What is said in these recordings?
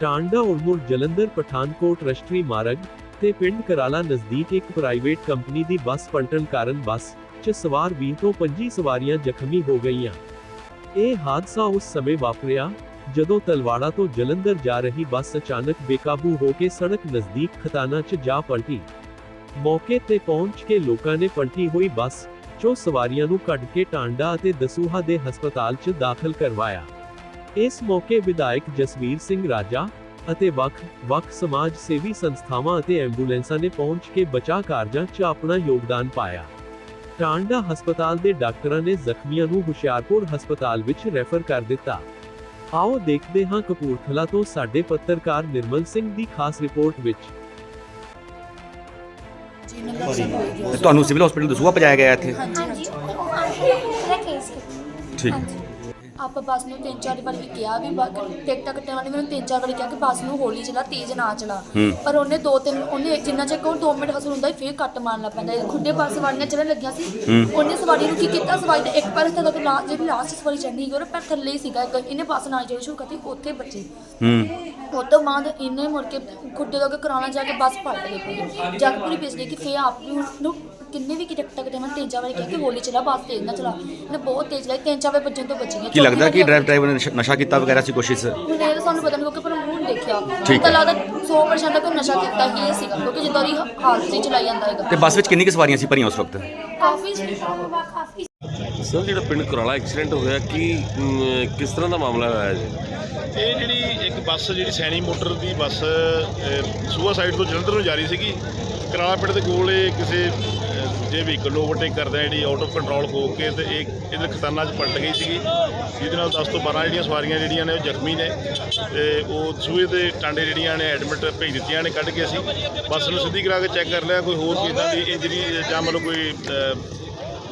ਟਾਂਡਾ ਉੜਮੁੜ ਜਲੰਧਰ ਪਠਾਨਕੋਟ ਰਾਸ਼ਟਰੀ ਮਾਰਗ ਤੇ ਪਿੰਡ ਕਰਾਲਾ ਨਜ਼ਦੀਕ ਇੱਕ ਪ੍ਰਾਈਵੇਟ ਕੰਪਨੀ ਦੀ ਬੱਸ ਪਲਟਣ ਕਾਰਨ ਬੱਸ 'ਚ ਸਵਾਰ 20 ਤੋਂ 25 ਸਵਾਰੀਆਂ ਜ਼ਖਮੀ ਹੋ ਗਈਆਂ। ਇਹ ਹਾਦਸਾ ਉਸ ਸਮੇਂ ਵਾਪਰਿਆ ਜਦੋਂ ਤਲਵਾੜਾ ਤੋਂ ਜਲੰਧਰ ਜਾ ਰਹੀ ਬੱਸ ਅਚਾਨਕ ਬੇਕਾਬੂ ਹੋ ਕੇ ਸੜਕ ਨਜ਼ਦੀਕ ਖਤਾਨਾ 'ਚ ਜਾ ਪਲਟੀ। ਮੌਕੇ ਤੇ ਪਹੁੰਚ ਕੇ ਲੋਕਾਂ ਨੇ ਪਲਟੀ ਹੋਈ ਬੱਸ 'ਚੋਂ ਸਵਾਰੀਆਂ ਨੂੰ ਕੱਢ ਕੇ ਟਾਂਡਾ ਅਤੇ ਦਸੂਹਾ ਦੇ ਹਸਪਤਾਲ 'ਚ ਦਾਖਲ ਕਰਵਾਇਆ। ਇਸ ਮੌਕੇ ਵਿਧਾਇਕ ਜਸਵੀਰ ਸਿੰਘ ਰਾਜਾ ਅਤੇ ਵੱਖ-ਵੱਖ ਸਮਾਜ ਸੇਵੀ ਸੰਸਥਾਵਾਂ ਅਤੇ ਐਂਬੂਲੈਂਸਾਂ ਨੇ ਪਹੁੰਚ ਕੇ ਬਚਾਅ ਕਾਰਜਾਂ 'ਚ ਆਪਣਾ ਯੋਗਦਾਨ ਪਾਇਆ। ਟਾਂਡਾ ਹਸਪਤਾਲ ਦੇ ਡਾਕਟਰਾਂ ਨੇ ਜ਼ਖਮੀਆਂ ਨੂੰ ਹੁਸ਼ਿਆਰਪੁਰ ਹਸਪਤਾਲ ਵਿੱਚ ਰੈਫਰ ਕਰ ਦਿੱਤਾ। ਆਓ ਦੇਖਦੇ ਹਾਂ ਕਪੂਰਥਲਾ ਤੋਂ ਸਾਡੇ ਪੱਤਰਕਾਰ ਨਿਰਮਲ ਸਿੰਘ ਦੀ ਖਾਸ ਰਿਪੋਰਟ ਵਿੱਚ। ਤੇ ਤੁਹਾਨੂੰ ਸਿਵਲ ਹਸਪੀਟਲ ਦਸੂਆ ਪਜਾਇਆ ਗਿਆ ਇੱਥੇ ਹਾਂਜੀ ਠੀਕ ਆਪਾਂ ਬੱਸ ਨੂੰ ਤਿੰਨ ਚਾਰ ਵਾਰੀ ਕਿਹਾ ਵੀ ਟਿਕਟਾਂ ਕੱਟਣ ਵਾਲੀ ਮੈਨੂੰ ਤਿੰਨ ਚਾਰ ਵਾਰੀ ਕਿਹਾ ਕਿ ਬੱਸ ਨੂੰ ਹੌਲੀ ਚਲਾ ਤੇਜ਼ ਨਾ ਚਲਾ। ਪਰ ਉਹਨੇ ਦੋ ਤਿੰਨ ਉਹਨੇ ਜਿੰਨਾ ਚਿਰ ਕੋਲ 2 ਮਿੰਟ ਹਸਲ ਹੁੰਦਾ ਫੇਰ ਕੱਟ ਮਾਰਨ ਲੱਗ ਪੈਂਦਾ। ਖੁੱਡੇ ਬੱਸ ਸਵਾਰੀਆਂ ਚੱਲਣ ਲੱਗੀਆਂ ਸੀ। ਉਹਨੇ ਸਵਾਰੀ ਨੂੰ ਕੀ ਕੀਤਾ ਸਵਾਰੀ ਦੇ ਇੱਕ ਪੈਰ ਤੱਕ ਜਿਹੜੀ ਲਾਸਟ ਸਵਾਰੀ ਚੜਨੀ ਸੀ ਉਹਦੇ ਪੈਰ ਥੱਲੇ ਹੀ ਸੀਗਾ ਇੱਕ ਇਹਨੇ ਬੱਸ ਨਾਲ ਜਿਹੜੀ ਸ਼ੁਰੂ ਕਰਤੀ ਉੱਥੇ ਬੱਚੇ ਉਹ ਤੋਂ ਬਾਅਦ ਇਹਨੇ ਮੁੜ ਕੇ ਖੁੱਡੇ ਤੋਂ ਅੱਗੇ ਕਰਾਣਾ ਜਾ ਕੇ ਬੱਸ ਪਲਟ ਗਈ ਪੂਰੀ ਜਦ ਪੂਰੀ ਪਿਸ ਗਈ ਕਿ ਫੇਰ ਆਪ ਨੂੰ ਕਿੰਨੇ ਵੀ ਕਿਤੇ ਤੱਕ ਤੇ ਮੈਂ ਚਾਰ ਵਾਰੀ ਕਿਹਾ ਕਿ ਹੌਲੀ ਚਲਾ ਬੱਸ ਤੇਜ਼ ਨਾ ਚਲਾ। ਇਹਨੇ ਬਹੁਤ ਤੇਜ਼ ਚਲਾਈ ਤਿੰਨ ਚਾਰ ਵਾਰ ਵੱਜਣ ਤੋਂ ਬਚੀ ਕੀ ਲੱਗਦਾ ਕਿ ਡਰਾਈਵ ਡਰਾਈਵਰ ਨੇ ਨਸ਼ਾ- ਕੀਤਾ ਵਗੈਰਾ ਸੀ ਕੋਸ਼ਿਸ਼ ਹੁਣ ਇਹ ਤਾਂ ਸਾਨੂੰ ਪਤਾ ਨਹੀਂ ਕਿਉਂਕਿ ਪਰ ਮੂੰਹ ਦੇਖਿਆ। ਠੀਕ ਤਾਂ। ਲੱਗਦਾ 100% ਕੋਈ ਨਸ਼ਾ ਕੀਤਾ ਹੀ ਸੀਗਾ ਕਿਉਂਕਿ ਜਿੱਦਾਂ ਦੀ ਹਾਲਤ ਸੀ ਚਲਾਈ ਜਾਂਦਾ ਹੈਗਾ ਤੇ ਬੱਸ ਵਿੱਚ ਕਿੰਨੀ ਕੁ ਸਵਾਰੀਆਂ ਸੀ ਭਰੀਆਂ ਉਸ ਵਕਤ? ਕਾਫੀ ਸੀ। ਕਾਫੀ ਸਰ ਜਿਹੜਾ ਪਿੰਡ ਕੁਰਾਲਾ ਐਕਸੀਡੈਂਟ ਹੋਇਆ ਕੀ ਕਿਸ ਤਰ੍ਹਾਂ ਦਾ ਮਾਮਲਾ ਹੋਇਆ ਜੀ? ਇਹ ਜਿਹੜੀ ਇੱਕ ਬੱਸ ਜਿਹੜੀ ਸੈਣੀ ਮੋਟਰ ਦੀ ਬੱਸ ਸੂਆ ਸਾਈਡ ਤੋਂ ਜਲੰਧਰ ਨੂੰ ਜਾ ਰਹੀ ਸੀਗੀ। ਕਰਾਲਾ ਪਿੰਡ ਦੇ ਕੋਲ ਇਹ ਕਿਸੇ ਅਹ, ਜੇ ਵਹੀਕਲ ਓਵਰਟੇਕ ਕਰਦਾ ਜਿਹੜੀ ਆਊਟ ਆਫ ਕੰਟਰੋਲ ਹੋ ਕੇ ਤੇ ਇਹ ਇਹਦੇ ਖਤਾਨਾ 'ਚ ਪਲਟ ਗਈ ਸੀਗੀ। ਜਿਹਦੇ ਨਾਲ 10 ਤੋਂ 12 ਜਿਹੜੀਆਂ ਸਵਾਰੀਆਂ ਜਿਹੜੀਆਂ ਨੇ ਉਹ ਜ਼ਖਮੀ ਨੇ। ਤੇ ਉਹ ਸੂਏ ਦੇ ਟਾਂਡੇ ਜਿਹੜੀਆਂ ਨੇ ਐਡਮਿਟ ਭੇਜ ਦਿੱਤੀਆਂ ਨੇ ਕੱਢ ਕੇ ਅਸੀਂ ਬੱਸ ਨੂੰ ਸਿੱਧੀ ਕਰਾ ਕੇ ਚੈੱਕ ਕਰ ਲਿਆ ਕੋਈ ਹੋਰ ਕੋਈ ਦੀ ਇੰਜਰੀ ਜਾਂ ਮਤਲਬ ਕੋਈ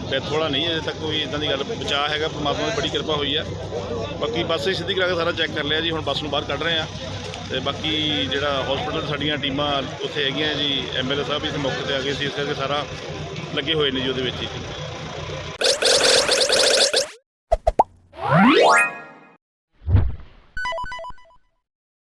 ਅਹ, ਡੈਥ ਨਹੀਂ ਅਜੇ ਤੱਕ ਕੋਈ ਇਦਾਂ ਦੀ ਗੱਲ ਬਚਾਅ ਹੈਗਾ ਪਰਮਾਤਮਾ ਦੀ ਬੜੀ ਕਿਰਪਾ ਹੋਈ ਆ। ਬਾਕੀ ਬੱਸ ਹੀ ਸਿੱਧੀ ਕਰਾ ਕੇ ਸਾਰਾ ਚੈੱਕ ਕਰ ਲਿਆ ਜੀ ਹੁਣ ਬੱਸ ਨੂੰ ਬਾਹਰ ਕੱਢ ਰਹੇ ਆ। ਤੇ ਬਾਕੀ ਜਿਹੜਾ ਹਸਪੀਟਲ ਸਾਡੀਆਂ ਟੀਮਾਂ ਉੱਥੇ ਹੈਗੀਆਂ ਜੀ ਐਮਐਲਏ ਸਾਹਿਬ ਇਸ ਮੌਕੇ ਤੇ ਆ ਗਏ ਸੀ ਇਸ ਕਰਕੇ ਸਾਰਾ ਲੱਗੇ ਹੋਏ ਨੇ ਜੀ ਉਹਦੇ ਵਿੱਚ ਹੀ।